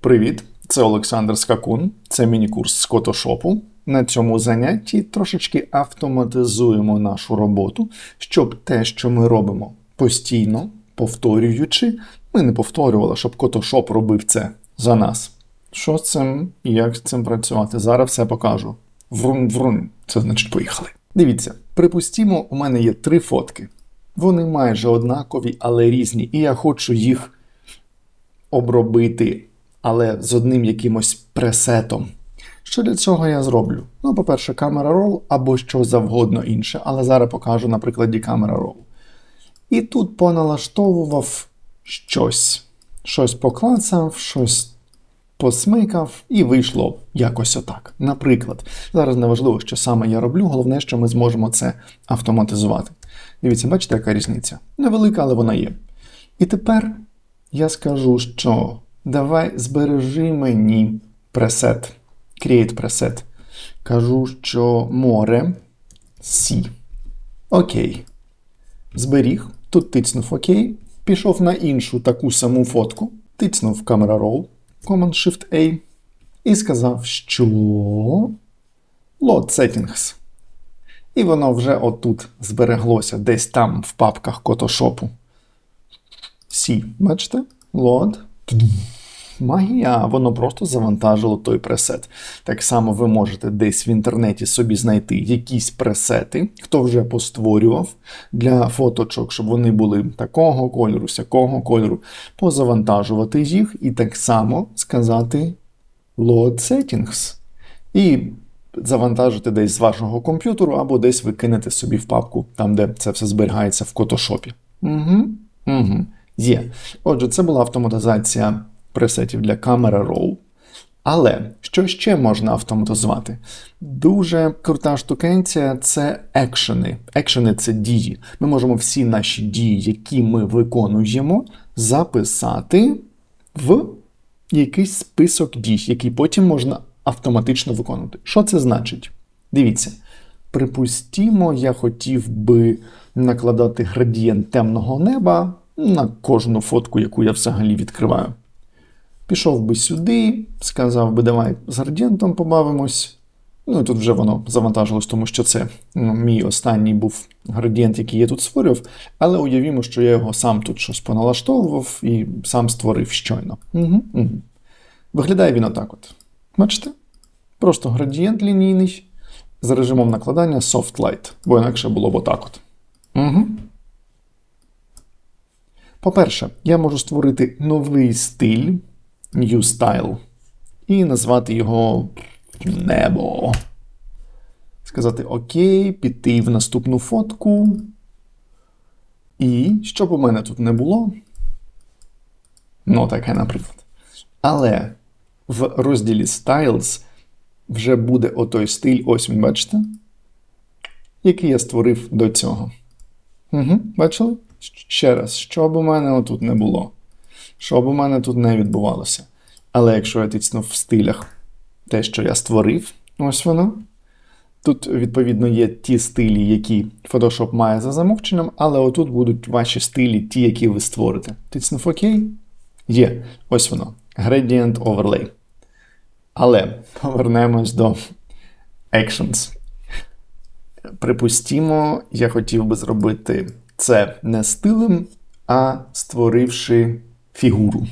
Привіт, це Олександр Скакун. Це міні-курс з Котошопу. На цьому занятті трошечки автоматизуємо нашу роботу, щоб те, що ми робимо постійно, повторюючи, ми не повторювали, щоб Котошоп робив це за нас. Що з цим і як з цим працювати? Зараз все покажу. Врун-врун. Це значить поїхали. Дивіться, припустімо, у мене є три фотки. Вони майже однакові, але різні, і я хочу їх обробити, але з одним якимось пресетом. Що для цього я зроблю? Ну, по-перше, камера Roll або що завгодно інше, але зараз покажу на прикладі камера Roll. І тут поналаштовував щось. Щось поклацав, щось посмикав, і вийшло якось отак. Наприклад, зараз не важливо, що саме я роблю, головне, що ми зможемо це автоматизувати. Дивіться, бачите, яка різниця? Невелика, але вона є. І тепер я скажу, що давай збережи мені пресет. Create preset. Кажу, що море Сі. Окей. Зберіг. Тут тицнув ОК. Пішов на іншу таку саму фотку. Тицнув Camera Roll. Command-Shift-A. І сказав, що Load Settings. І воно вже отут збереглося, десь там в папках Котошопу. Сі, бачите? Load. Магія, воно просто завантажило той пресет. Так само ви можете десь в інтернеті собі знайти якісь пресети, хто вже постворював для фоточок, щоб вони були такого кольору, сякого кольору, позавантажувати їх і так само сказати Load Settings. І завантажити десь з вашого комп'ютеру, або десь ви кинете собі в папку, там, де це все зберігається в Котошопі. Угу. Угу. Є. Отже, це була автоматизація пресетів для Camera Raw. Але що ще можна автоматизувати? Дуже крута штукенція це екшени. Екшени це дії. Ми можемо всі наші дії, які ми виконуємо, записати в якийсь список дій, який потім можна автоматично виконувати. Що це значить? Дивіться. Припустімо, я хотів би накладати градієнт темного неба на кожну фотку, яку я взагалі відкриваю. Пішов би сюди, сказав би, давай з градієнтом побавимось. Ну і тут вже воно завантажилось, тому що це ну, мій останній був градієнт, який я тут створював. Але уявімо, що я його сам тут щось поналаштовував і сам створив щойно. Угу, угу. Виглядає він отак от. Бачите? Просто градієнт лінійний з режимом накладання Soft Light, бо інакше було б отак от. Угу. По-перше, я можу створити новий стиль, New Style, і назвати його Небо. Сказати ОК, піти в наступну фотку. І щоб у мене тут не було. Ну, таке, наприклад. Але в розділі Styles вже буде отой стиль, ось він, бачите? Який я створив до цього. Угу, Бачили? Ще раз, щоб у мене отут не було. Щоб у мене тут не відбувалося. Але якщо я тицнув в стилях те, що я створив, ось воно. Тут, відповідно, є ті стилі, які Photoshop має за замовченням, але отут будуть ваші стилі, ті, які ви створите. Тицнув ОК. Є. Ось воно. Gradient Overlay. Але повернемось до Actions. Припустімо, я хотів би зробити це не стилем, а створивши фігуру.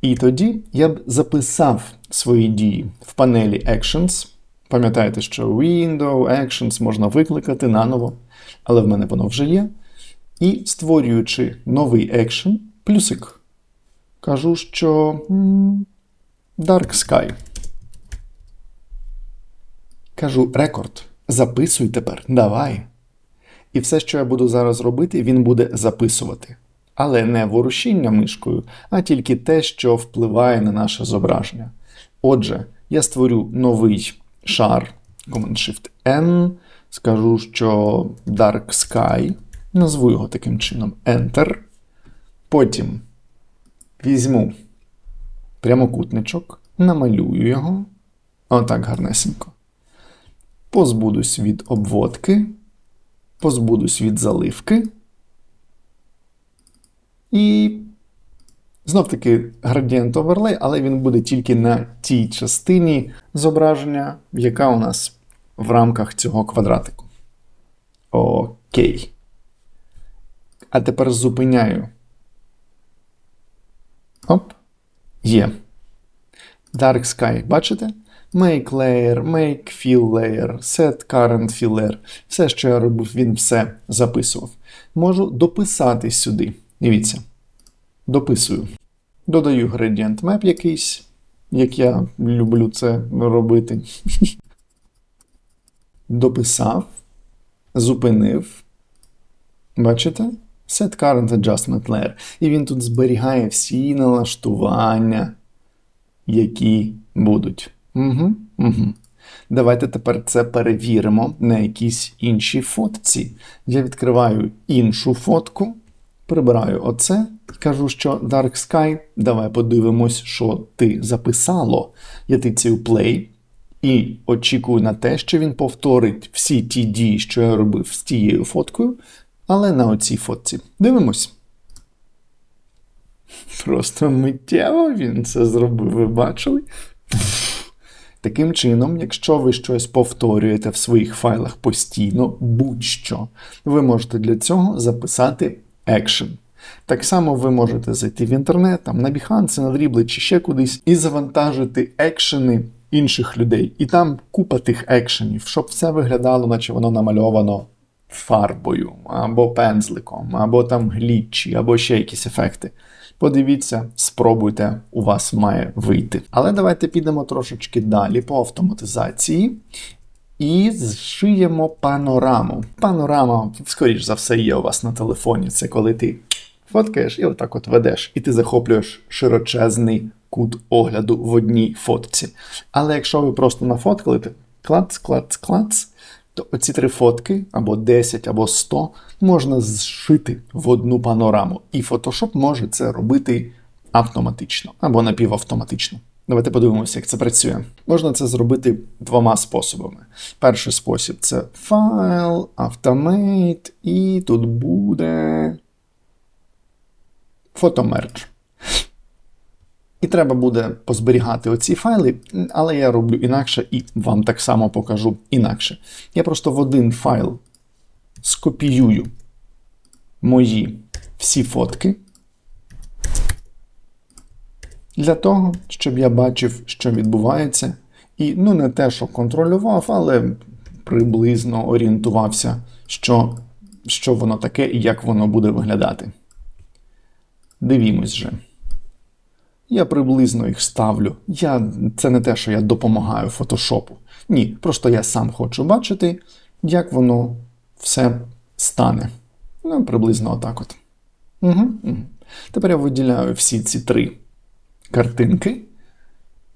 І тоді я б записав свої дії в панелі Actions. Пам'ятаєте, що Window, Actions можна викликати наново, але в мене воно вже є. І створюючи новий екшен, плюсик, кажу, що Dark Sky. Кажу рекорд. Записуй тепер, давай. І все, що я буду зараз робити, він буде записувати. Але не ворушіння мишкою, а тільки те, що впливає на наше зображення. Отже, я створю новий шар Command-Shift-N, скажу, що Dark Sky, назву його таким чином Enter. Потім візьму прямокутничок, намалюю його. Отак гарнесенько. Позбудусь від обводки, позбудусь від заливки І знов таки градієнт оверлей, але він буде тільки на тій частині зображення, яка у нас в рамках цього квадратику. Окей. А тепер зупиняю. Оп. Є. Dark Sky, бачите? Make layer, make fill layer, set current fill layer. Все, що я робив, він все записував. Можу дописати сюди. Дивіться. Дописую. Додаю gradient map якийсь, як я люблю це робити. Дописав, зупинив. Бачите? Set current adjustment layer. І він тут зберігає всі налаштування, які будуть. Угу, угу. Давайте тепер це перевіримо на якійсь іншій фотці. Я відкриваю іншу фотку, прибираю оце і кажу, що Dark Sky, давай подивимось, що ти записало. Я тицяю play і очікую на те, що він повторить всі ті дії, що я робив з тією фоткою, але на оцій фотці. Дивимось. Просто миттєво він це зробив, ви бачили? Таким чином, якщо ви щось повторюєте в своїх файлах постійно, будь-що, ви можете для цього записати екшен. Так само ви можете зайти в інтернет, там на Behance, на Dribbble чи ще кудись, і завантажити екшени інших людей. І там купа тих екшенів, щоб все виглядало, наче воно намальовано фарбою, або пензликом, або там глічі, або ще якісь ефекти. Подивіться, спробуйте, у вас має вийти. Але давайте підемо трошечки далі по автоматизації. І зшиємо панораму. Панорама, скоріш за все, є у вас на телефоні. Це коли ти фоткаєш і отак от ведеш, і ти захоплюєш широчезний кут огляду в одній фотці. Але якщо ви просто нафоткали, клац, клац, клац, то оці три фотки, або 10, або 100, можна зшити в одну панораму. І Photoshop може це робити автоматично або напівавтоматично. Давайте подивимося, як це працює. Можна це зробити двома способами. Перший спосіб це файл, Automate, і тут буде фотомерч. І треба буде позберігати оці файли, але я роблю інакше і вам так само покажу інакше. Я просто в один файл скопіюю мої всі фотки для того, щоб я бачив, що відбувається. І ну не те, що контролював, але приблизно орієнтувався, що, що воно таке і як воно буде виглядати. Дивімось же. Я приблизно їх ставлю. Я, Це не те, що я допомагаю фотошопу. Ні, просто я сам хочу бачити, як воно все стане. Ну, приблизно отак от. Угу. Тепер я виділяю всі ці три картинки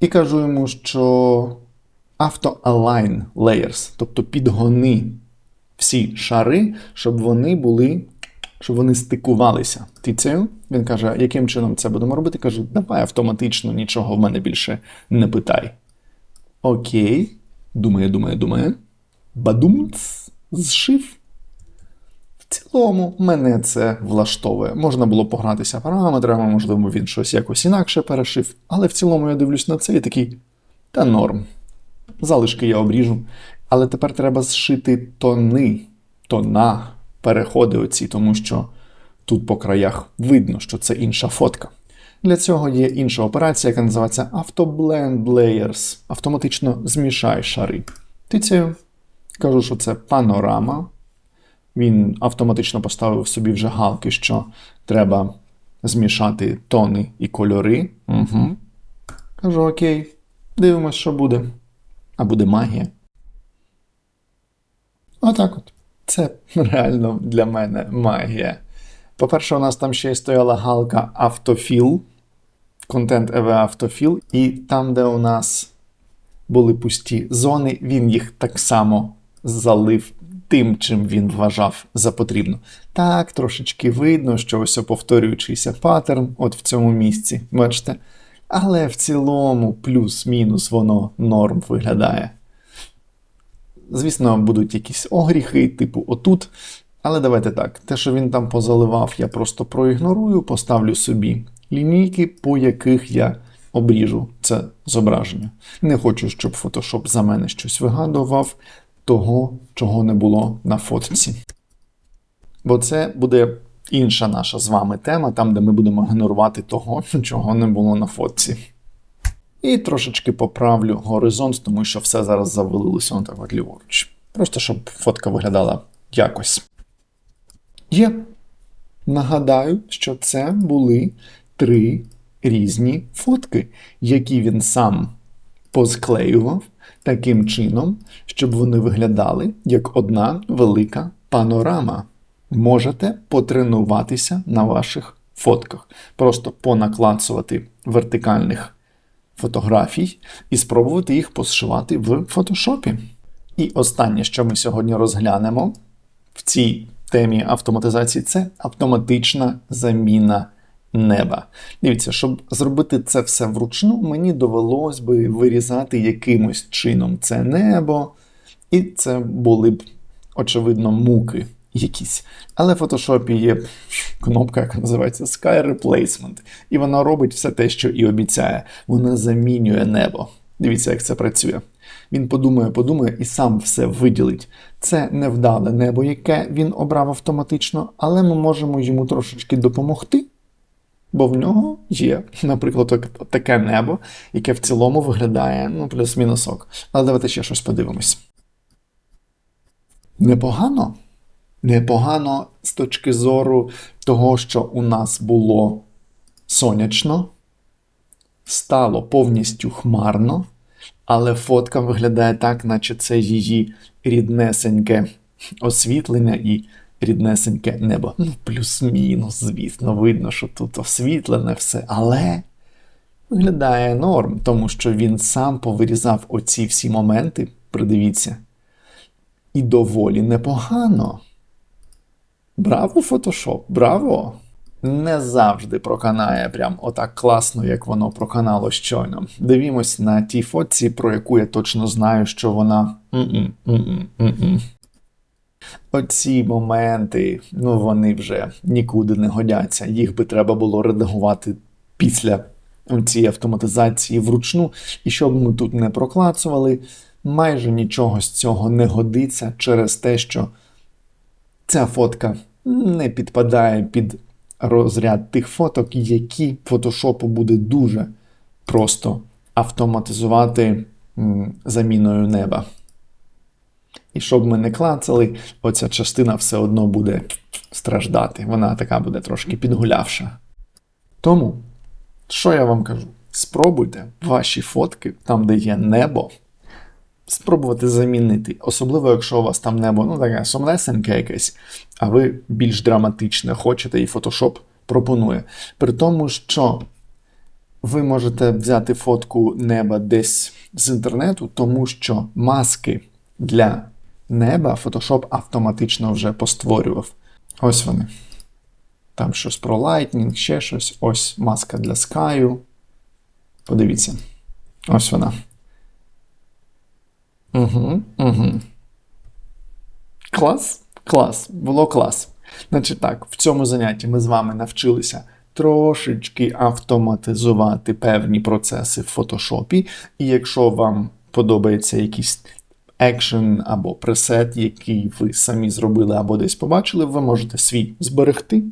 і кажу йому, що Auto-Align Layers, тобто підгони всі шари, щоб вони були щоб вони стикувалися. Тицею. Він каже, яким чином це будемо робити? Кажу, давай автоматично нічого в мене більше не питай. Окей. Думає, думає, думає. Бадумц, зшив. В цілому, мене це влаштовує. Можна було погратися параметрами, можливо, він щось якось інакше перешив. Але в цілому я дивлюсь на це і такий. Та норм. Залишки я обріжу. Але тепер треба зшити тони, тона переходи оці, тому що тут по краях видно, що це інша фотка. Для цього є інша операція, яка називається Auto Blend Layers. Автоматично змішай шари. Тицяю, кажу, що це панорама. Він автоматично поставив собі вже галки, що треба змішати тони і кольори. Угу. Кажу, окей, дивимось, що буде. А буде магія. Отак от. Це реально для мене магія. По-перше, у нас там ще й стояла галка автофіл, контент EV автофіл, і там, де у нас були пусті зони, він їх так само залив тим, чим він вважав за потрібно. Так, трошечки видно, що ось повторюючийся паттерн от в цьому місці, бачите? Але в цілому, плюс-мінус, воно норм виглядає. Звісно, будуть якісь огріхи, типу, отут Але давайте так, те, що він там позаливав, я просто проігнорую, поставлю собі лінійки, по яких я обріжу це зображення. Не хочу, щоб Photoshop за мене щось вигадував того, чого не було на фотці. Бо це буде інша наша з вами тема, там, де ми будемо генерувати того, чого не було на фотці. І трошечки поправлю горизонт, тому що все зараз завалилося отак от ліворуч. Просто щоб фотка виглядала якось. Є. Нагадаю, що це були три різні фотки, які він сам позклеював таким чином, щоб вони виглядали як одна велика панорама. Можете потренуватися на ваших фотках, просто понаклацувати вертикальних фотографій і спробувати їх посшивати в фотошопі. І останнє, що ми сьогодні розглянемо в цій темі автоматизації, це автоматична заміна неба. Дивіться, щоб зробити це все вручну, мені довелось би вирізати якимось чином це небо, і це були б, очевидно, муки якісь. Але в фотошопі є кнопка, яка називається Sky Replacement, і вона робить все те, що і обіцяє. Вона замінює небо. Дивіться, як це працює. Він подумає, подумає і сам все виділить. Це невдале небо, яке він обрав автоматично, але ми можемо йому трошечки допомогти. Бо в нього є, наприклад, таке небо, яке в цілому виглядає ну, плюс-мінус ок. Але давайте ще щось подивимось. Непогано. Непогано з точки зору того, що у нас було сонячно, стало повністю хмарно, але фотка виглядає так, наче це її ріднесеньке освітлення і ріднесеньке небо. Ну, плюс-мінус, звісно, видно, що тут освітлене все, але виглядає норм, тому що він сам повирізав оці всі моменти, придивіться, і доволі непогано. Браво, Photoshop, браво! Не завжди проканає прям отак класно, як воно проканало щойно. Дивімось на тій фотці, про яку я точно знаю, що вона. м-м, м-м, м-м. Оці моменти, ну вони вже нікуди не годяться. Їх би треба було редагувати після цієї автоматизації вручну. І щоб ми тут не проклацували, майже нічого з цього не годиться через те, що ця фотка не підпадає під розряд тих фоток, які фотошопу буде дуже просто автоматизувати заміною неба. І щоб ми не клацали, оця частина все одно буде страждати. Вона така буде трошки підгулявша. Тому, що я вам кажу? Спробуйте ваші фотки, там, де є небо, спробувати замінити. Особливо, якщо у вас там небо, ну таке сумнесеньке якесь, а ви більш драматичне хочете, і Photoshop пропонує. При тому, що ви можете взяти фотку неба десь з інтернету, тому що маски для неба Photoshop автоматично вже постворював. Ось вони. Там щось про Lightning, ще щось. Ось маска для Sky. Подивіться. Ось вона. Угу, угу. Клас? Клас. Було клас. Значить так, в цьому занятті ми з вами навчилися трошечки автоматизувати певні процеси в фотошопі. І якщо вам подобається якийсь екшен або пресет, який ви самі зробили або десь побачили, ви можете свій зберегти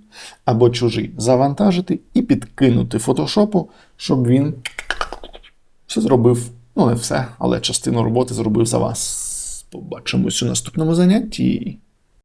або чужий завантажити і підкинути фотошопу, щоб він все зробив. Ну, не все, але частину роботи зробив за вас. Побачимось у наступному занятті.